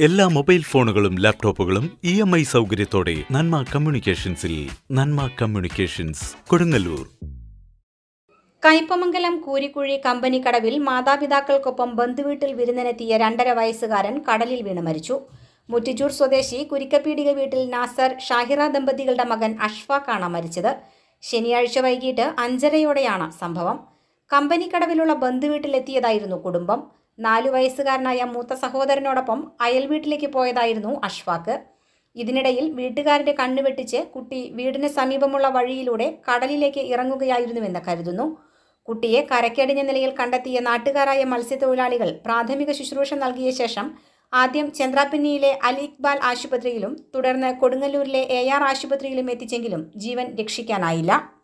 എല്ലാ മൊബൈൽ ഫോണുകളും ലാപ്ടോപ്പുകളും ഇ എം ഐ സൗകര്യത്തോടെ നന്മ കമ്മ്യൂണിക്കേഷൻസിൽ നന്മ കമ്മ്യൂണിക്കേഷൻസ് കൊടുങ്ങല്ലൂർ. കയ്പമംഗലം കൂരിക്കുഴി കമ്പനി കടവിൽ മാതാപിതാക്കൾക്കൊപ്പം ബന്ധുവീട്ടിൽ വിരുന്നിനെത്തിയ രണ്ടര വയസ്സുകാരൻ കടലിൽ വീണ് മരിച്ചു. മുറ്റിച്ചൂർ സ്വദേശി കുരിക്കപ്പീടിക വീട്ടിൽ നാസർ ഷാഹിറ ദമ്പതികളുടെ മകൻ അഷ്ഫാഖാണ് മരിച്ചത്. ശനിയാഴ്ച വൈകിട്ട് അഞ്ചരയോടെയാണ് സംഭവം. കമ്പനിക്കടവിലുള്ള ബന്ധുവീട്ടിലെത്തിയതായിരുന്നു കുടുംബം. നാലു വയസ്സുകാരനായ മൂത്ത സഹോദരനോടൊപ്പം അയൽ വീട്ടിലേക്ക് പോയതായിരുന്നു അഷ്ഫാക്ക്. ഇതിനിടയിൽ വീട്ടുകാരുടെ കണ്ണു വെട്ടിച്ച് കുട്ടി വീടിന് സമീപമുള്ള വഴിയിലൂടെ കടലിലേക്ക് ഇറങ്ങുകയായിരുന്നുവെന്ന് കരുതുന്നു. കുട്ടിയെ കരക്കടിഞ്ഞ നിലയിൽ കണ്ടെത്തിയ നാട്ടുകാരായ മത്സ്യത്തൊഴിലാളികൾ പ്രാഥമിക ശുശ്രൂഷ നൽകിയ ശേഷം ആദ്യം ചന്ദ്രാപിന്നിയിലെ അലി ഇക്ബാൽ ആശുപത്രിയിലും തുടർന്ന് കൊടുങ്ങല്ലൂരിലെ എ ആർ ആശുപത്രിയിലും എത്തിച്ചെങ്കിലും ജീവൻ രക്ഷിക്കാനായില്ല.